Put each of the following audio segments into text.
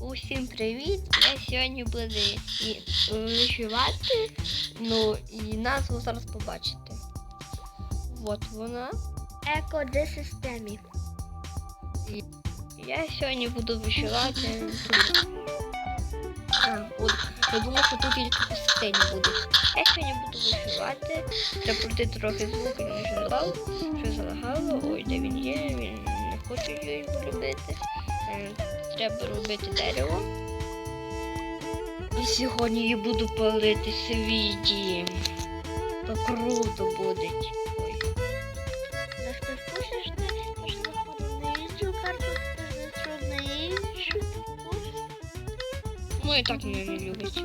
Усім привіт! Я сьогодні буду вишивати. Ну і назву зараз побачите. От вона. Екодисистемі. Я сьогодні буду вишивати. А, от, я думав, що тут тільки посередині буде. Я сьогодні буду вишивати. Треба пройти трохи звук, я не залагав. Що залагало? Ой, де він є? Він не хоче його робити. Е, Треба робити дерево. І сьогодні я буду палити свій дім. То круто буде. Ой. Да що ж пишеш ти? Ти ж заходив на іншу карту, ти зайшов на іншу. Ну і так мене не любить.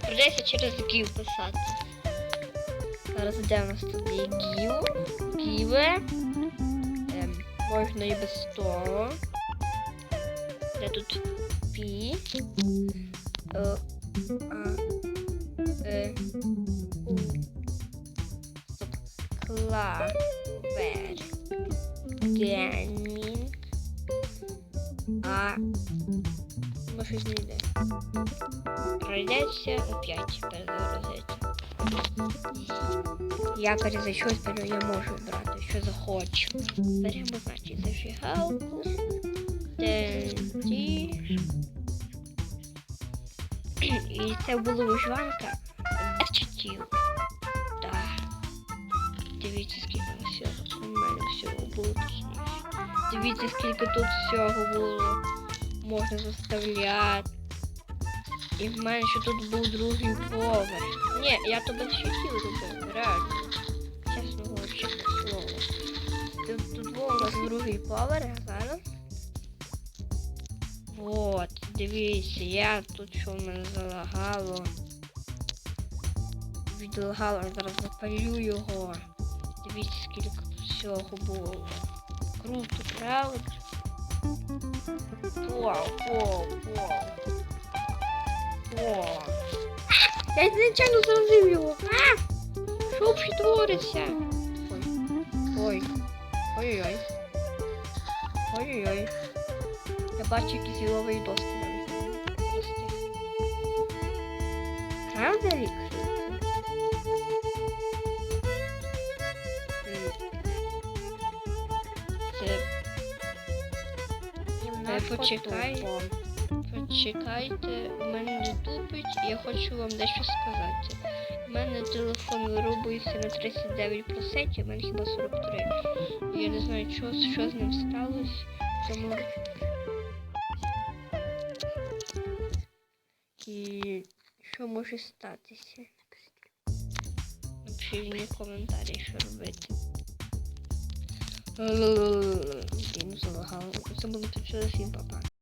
Придеться через гів писати. Зараз де у нас тут є гів, гіве. Можна і без того. Де тут пі. Е, а, е, у. Клавер. Генінг. А щось не йде. Пройдеться опять перезагрузити. Я перезайшов, тепер я можу брати, що захочу. Беремо, значить, зажигалку. Тоді. І це була виживанка читів. Так. Дивіться, скільки всього. У мене всього було точніше. Дивіться, скільки тут всього було. Можна заставляти. І в мене ще тут був другий поверх. Ні, я то без щитів робив, реально. Чесно говорю, чесне слово. Тут, тут був у нас другий поверх зараз. От, дивіться, я тут що в мене залагало. Відлагало, зараз запалю його. Дивіться, скільки тут всього було. Круто, правда? Вау, вау, вау. Вау. Я нечайно заразив його. А! Що взагалі твориться? Ой. Ой. Ой-ой-ой. Ой-ой-ой. Я бачу якісь доски навіть. Правда, Рік? Це Е, почекай. Тупо. Почекайте, у мене не тупить, я хочу вам дещо сказати. У мене телефон вирубується на 39%, а в мене хіба 43. Я не знаю, що, що з ним сталося. Тому... І що може статися? Напишіть мені коментарі, що робити. Блін, залагало. Це було тут всім папа.